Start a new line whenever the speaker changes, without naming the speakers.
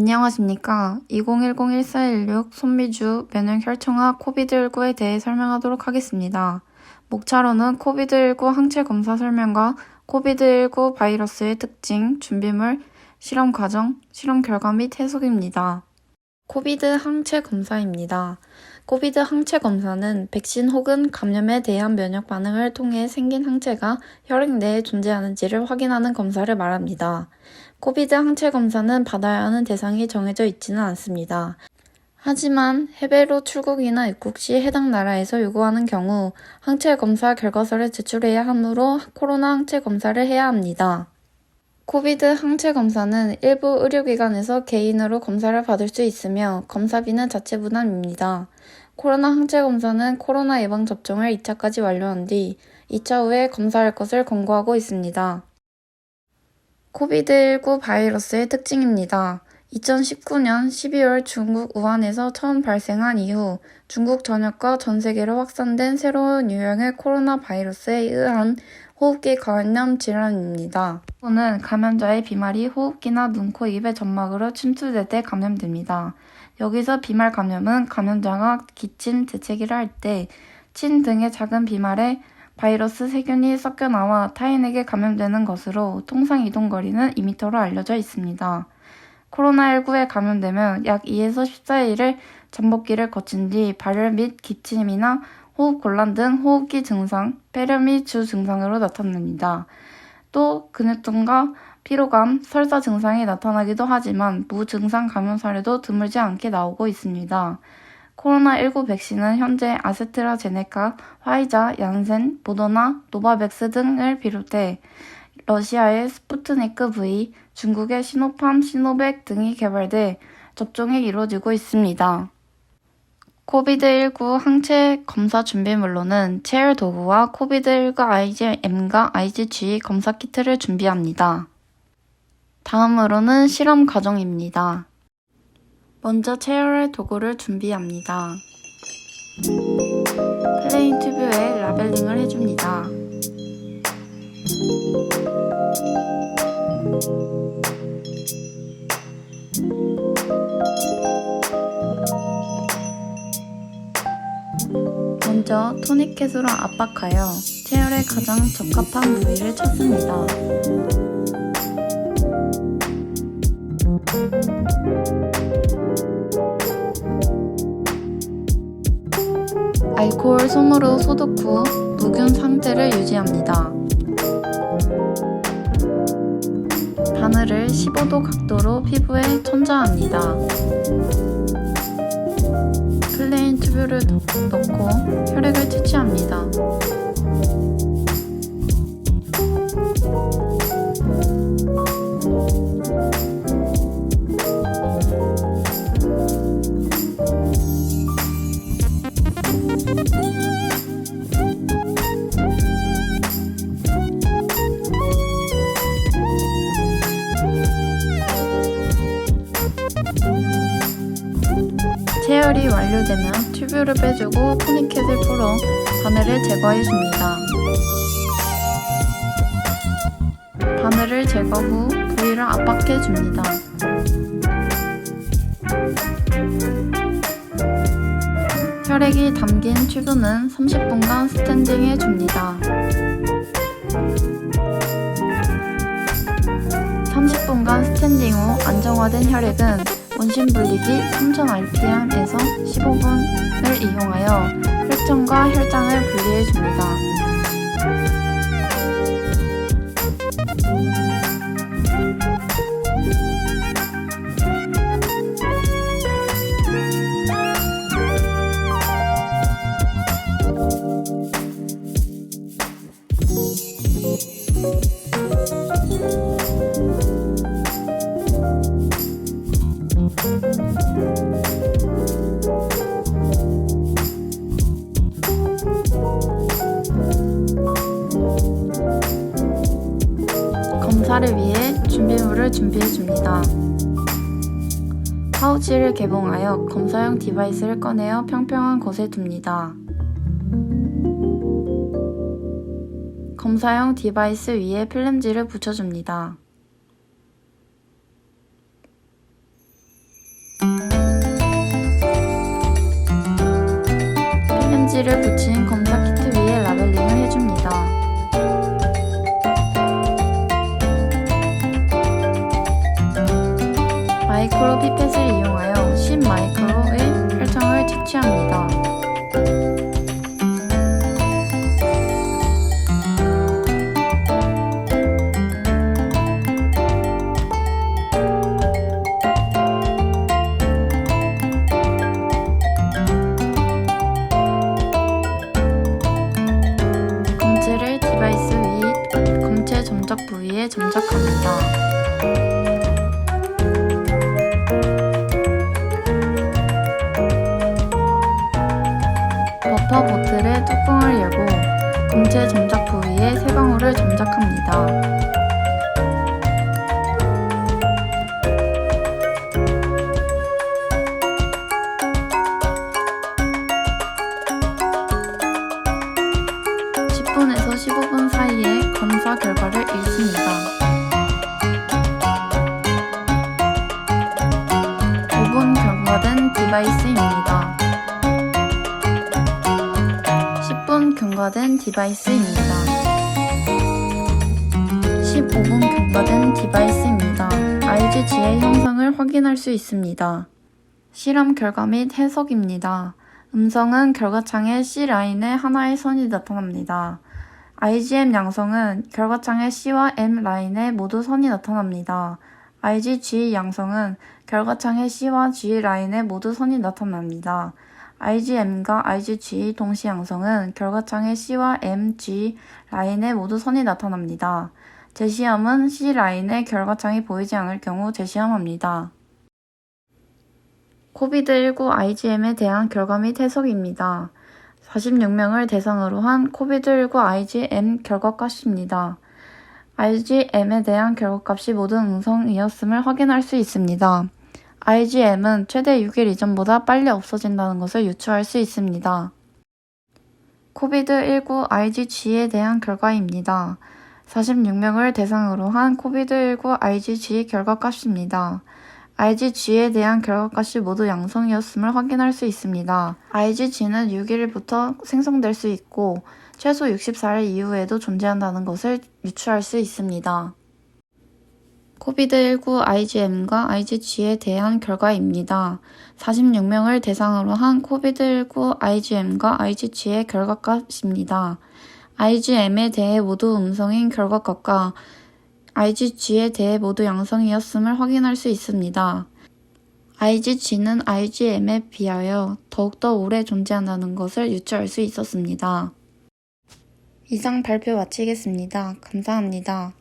안녕하십니까. 2010-1416 손미주 면역 혈청학 코비드19에 대해 설명하도록 하겠습니다. 목차로는 코비드19 항체 검사 설명과 코비드19 바이러스의 특징, 준비물, 실험 과정, 실험 결과 및 해석입니다. 코비드 항체 검사입니다. 코비드 항체 검사는 백신 혹은 감염에 대한 면역 반응을 통해 생긴 항체가 혈액 내에 존재하는지를 확인하는 검사를 말합니다. 코비드 항체 검사는 받아야 하는 대상이 정해져 있지는 않습니다. 하지만 해외로 출국이나 입국 시 해당 나라에서 요구하는 경우 항체 검사 결과서를 제출해야 하므로 코로나 항체 검사를 해야 합니다. 코비드 항체 검사는 일부 의료기관에서 개인으로 검사를 받을 수 있으며 검사비는 자체 부담입니다. 코로나 항체 검사는 코로나 예방 접종을 2차까지 완료한 뒤 2차 후에 검사할 것을 권고하고 있습니다. 코비드19 바이러스의 특징입니다. 2019년 12월 중국 우한에서 처음 발생한 이후 중국 전역과 전 세계로 확산된 새로운 유형의 코로나 바이러스에 의한 호흡기 감염 질환입니다. 이는 감염자의 비말이 호흡기나 눈, 코, 입의 점막으로 침투될 때 감염됩니다. 여기서 비말 감염은 감염자가 기침, 재채기를 할 때 침 등의 작은 비말에 바이러스 세균이 섞여 나와 타인에게 감염되는 것으로 통상 이동 거리는 2m로 알려져 있습니다. 코로나19에 감염되면 약 2에서 14일을 잠복기를 거친 뒤 발열 및 기침이나 호흡 곤란 등 호흡기 증상, 폐렴 및 주 증상으로 나타납니다. 또 근육통과 피로감, 설사 증상이 나타나기도 하지만 무증상 감염 사례도 드물지 않게 나오고 있습니다. 코로나19 백신은 현재 아스트라제네카, 화이자, 얀센, 모더나, 노바백스 등을 비롯해 러시아의 스푸트니크 V, 중국의 시노팜, 시노백 등이 개발돼 접종이 이루어지고 있습니다. 코비드19 항체 검사 준비물로는 체열 도구와 코비드19 IgM과 IgG 검사 키트를 준비합니다. 다음으로는 실험 과정입니다. 먼저 체열의 도구를 준비합니다. 플레인 튜브에 라벨링을 해줍니다. 먼저 토니켓으로 압박하여 체열에 가장 적합한 부위를 찾습니다. 알코올 솜으로 소독 후 무균 상태를 유지합니다. 바늘을 15도 각도로 피부에 천자합니다. 플레인 튜브를 넣고 혈액을 채취합니다. 완료되면 튜브를 빼주고 토니켓을 풀어 바늘을 제거해 줍니다. 바늘을 제거 후 부위를 압박해 줍니다. 혈액이 담긴 튜브는 30분간 스탠딩해 줍니다. 30분간 스탠딩 후 안정화된 혈액은 원심 분리기 3000rpm에서 15분을 이용하여 혈청과 혈장을 분리해 줍니다. 양파를 위해 준비물을 준비해 줍니다. 파우치를 개봉하여 검사용 디바이스를 꺼내어 평평한 곳에 둡니다. 검사용 디바이스 위에 필름지를 붙여줍니다. 필름지를 붙인 검 점적 부위에 점적합니다. 버퍼 보틀의 뚜껑을 열고 검체 점적 부위에 세 방울을 점적합니다. 15분) 사이에 검사 결과를 읽습니다. 5분 경과된 디바이스입니다. 10분 경과된 디바이스입니다. 15분 경과된 디바이스입니다. IGG의 형상을 확인할 수 있습니다. 실험 결과 및 해석입니다. 음성은 결과창의 C라인에 하나의 선이 나타납니다. IGM 양성은 결과창의 C와 M 라인에 모두 선이 나타납니다. IGG 양성은 결과창의 C와 G 라인에 모두 선이 나타납니다. IgM과 IgG 동시 양성은 결과창의 C와 M, G 라인에 모두 선이 나타납니다. 제시함은 C 라인에 결과창이 보이지 않을 경우 제시함합니다. 코비드19 IgM에 대한 결과 및 해석입니다. 46명을 대상으로 한 코비드19 IgM 결과값입니다. IgM에 대한 결과값이 모두 음성이었음을 확인할 수 있습니다. IgM은 최대 6일 이전보다 빨리 없어진다는 것을 유추할 수 있습니다. 코비드19 IgG에 대한 결과입니다. 46명을 대상으로 한 코비드19 IgG 결과값입니다. IgG에 대한 결과값이 모두 양성이었음을 확인할 수 있습니다. IgG는 6일부터 생성될 수 있고 최소 64일 이후에도 존재한다는 것을 유추할 수 있습니다. 코비드19 IgM과 IgG에 대한 결과입니다. 46명을 대상으로 한 코비드19 IgM과 IgG의 결과값입니다. IgM에 대해 모두 음성인 결과값과 IgG에 대해 모두 양성이었음을 확인할 수 있습니다. IgG는 IgM에 비하여 더욱더 오래 존재한다는 것을 유추할 수 있었습니다. 이상 발표 마치겠습니다. 감사합니다.